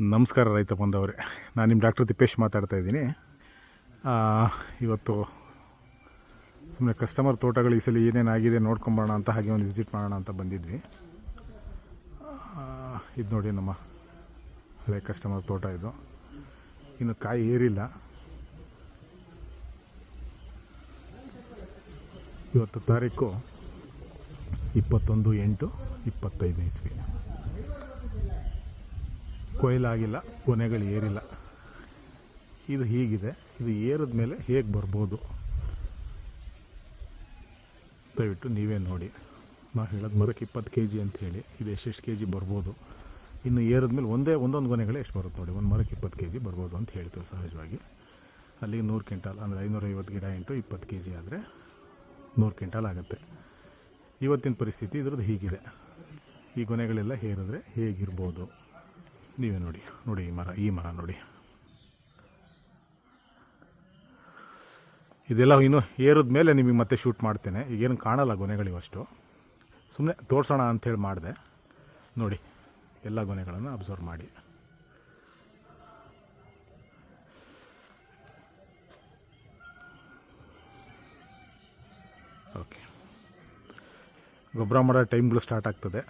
ನಮಸ್ಕಾರ ರೈತ ಬಂದವರೇ. ನಾನು ನಿಮ್ಮ ಡಾಕ್ಟರ್ ತಿಪ್ಪೇಶ್ ಮಾತಾಡ್ತಾ ಇದ್ದೀನಿ. ಇವತ್ತು ಸುಮ್ಮನೆ ಕಸ್ಟಮರ್ ತೋಟಗಳು ಈ ಸಲ ಏನೇನಾಗಿದೆ ನೋಡ್ಕೊಂಬರೋಣ ಅಂತ ಹಾಗೆ ಒಂದು ವಿಸಿಟ್ ಮಾಡೋಣ ಅಂತ ಬಂದಿದ್ವಿ. ಇದು ನೋಡಿ ನಮ್ಮ ಹಳೆ ಕಸ್ಟಮರ್ ತೋಟ ಇದು. ಇನ್ನು ಕಾಯಿ ಏರಿಲ್ಲ. ಇವತ್ತು ತಾರೀಕು ಇಪ್ಪತ್ತೊಂದು ಎಂಟು ಇಪ್ಪತ್ತೈದು ಇಸ್ವಿ. ಕೊಯ್ಲಾಗಿಲ್ಲ ಕೊನೆಗಳು ಏರಿಲ್ಲ. ಇದು ಹೀಗಿದೆ. ಇದು ಏರಿದ ಮೇಲೆ ಹೇಗೆ ಬರ್ಬೋದು? ದಯವಿಟ್ಟು ನೀವೇ ನೋಡಿ. ನಾ ಹೇಳೋದು ಮರಕ್ಕೆ ಇಪ್ಪತ್ತು ಕೆ ಜಿ ಅಂಥೇಳಿ ಇದು ಎಷ್ಟೆಷ್ಟು ಕೆ ಜಿ ಬರ್ಬೋದು? ಇನ್ನು ಏರಿದ ಮೇಲೆ ಒಂದೇ, ಒಂದೊಂದು ಗೊನೆಗಳೇ ಎಷ್ಟು ಬರುತ್ತೆ ನೋಡಿ. ಒಂದು ಮರಕ್ಕೆ ಇಪ್ಪತ್ತು ಕೆ ಜಿ ಬರ್ಬೋದು ಅಂತ ಹೇಳ್ತೀವಿ ಸಹಜವಾಗಿ. ಅಲ್ಲಿಗೆ ನೂರು ಕ್ವಿಂಟಾಲ್, ಅಂದರೆ ಐನೂರೈವತ್ತು ಗಿಡ ಇಂಟು ಇಪ್ಪತ್ತು ಕೆ ಜಿ ಆದರೆ ನೂರು ಕ್ವಿಂಟಾಲ್ ಆಗುತ್ತೆ. ಇವತ್ತಿನ ಪರಿಸ್ಥಿತಿ ಇದ್ರದ್ದು ಹೀಗಿದೆ. ಈ ಗೊನೆಗಳೆಲ್ಲ ಹೇರಿದ್ರೆ ಹೇಗಿರ್ಬೋದು? ನೀವೇ ನೋಡಿ ನೋಡಿ ಈ ಮರ ಈ ಮರ ನೋಡಿ. ಇದೆಲ್ಲ ಇನ್ನು ಏರಿದ ಮೇಲೆ ನಿಮಗೆ ಮತ್ತೆ ಶೂಟ್ ಮಾಡ್ತೇನೆ. ಈಗೇನು ಕಾಣಲ್ಲ ಗೊನೆಗಳಿವಷ್ಟು ಸುಮ್ಮನೆ ತೋರಿಸೋಣ ಅಂಥೇಳಿ ಮಾಡಿದೆ. ನೋಡಿ, ಎಲ್ಲ ಗೊನೆಗಳನ್ನು ಅಬ್ಸರ್ವ್ ಮಾಡಿ. ಓಕೆ ಗೊಬ್ಬರ ಮಾಡೋ ಟೈಮ್ಗಳು ಸ್ಟಾರ್ಟ್ ಆಗ್ತದೆ.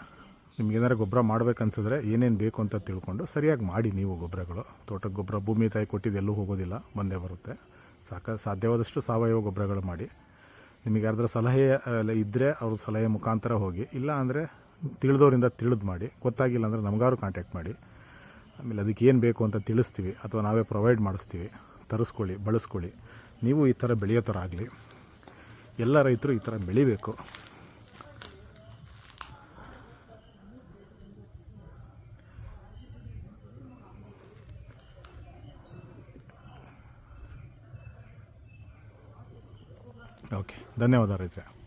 ನಿಮ್ಗೆ ಏನಾರು ಗೊಬ್ಬರ ಮಾಡಬೇಕನ್ಸಿದ್ರೆ ಏನೇನು ಬೇಕು ಅಂತ ತಿಳ್ಕೊಂಡು ಸರಿಯಾಗಿ ಮಾಡಿ ನೀವು ಗೊಬ್ಬರಗಳು. ತೋಟಕ್ಕೆ ಗೊಬ್ಬರ, ಭೂಮಿ ತಾಯಿ ಕೊಟ್ಟಿದ್ದು ಎಲ್ಲೂ ಹೋಗೋದಿಲ್ಲ, ಬಂದೇ ಬರುತ್ತೆ. ಸಾಕ, ಸಾಧ್ಯವಾದಷ್ಟು ಸಾವಯವ ಗೊಬ್ಬರಗಳು ಮಾಡಿ. ನಿಮಗೆ ಯಾರ್ದಾರ ಸಲಹೆ ಇದ್ದರೆ ಅವ್ರ ಸಲಹೆ ಮುಖಾಂತರ ಹೋಗಿ, ಇಲ್ಲ ಅಂದರೆ ತಿಳಿದವರಿಂದ ತಿಳಿದು ಮಾಡಿ, ಗೊತ್ತಾಗಿಲ್ಲ ಅಂದರೆ ನಮಗಾರು ಕಾಂಟ್ಯಾಕ್ಟ್ ಮಾಡಿ. ಆಮೇಲೆ ಅದಕ್ಕೆ ಏನು ಬೇಕು ಅಂತ ತಿಳಿಸ್ತೀವಿ, ಅಥವಾ ನಾವೇ ಪ್ರೊವೈಡ್ ಮಾಡಿಸ್ತೀವಿ. ತರಿಸ್ಕೊಳ್ಳಿ, ಬಳಸ್ಕೊಳ್ಳಿ. ನೀವು ಈ ಥರ ಬೆಳೆಯೋ ಥರ ಆಗಲಿ. ಎಲ್ಲ ರೈತರು ಈ ಥರ ಬೆಳಿಬೇಕು. ಓಕೆ. ಧನ್ಯವಾದ ರೈತರೆ.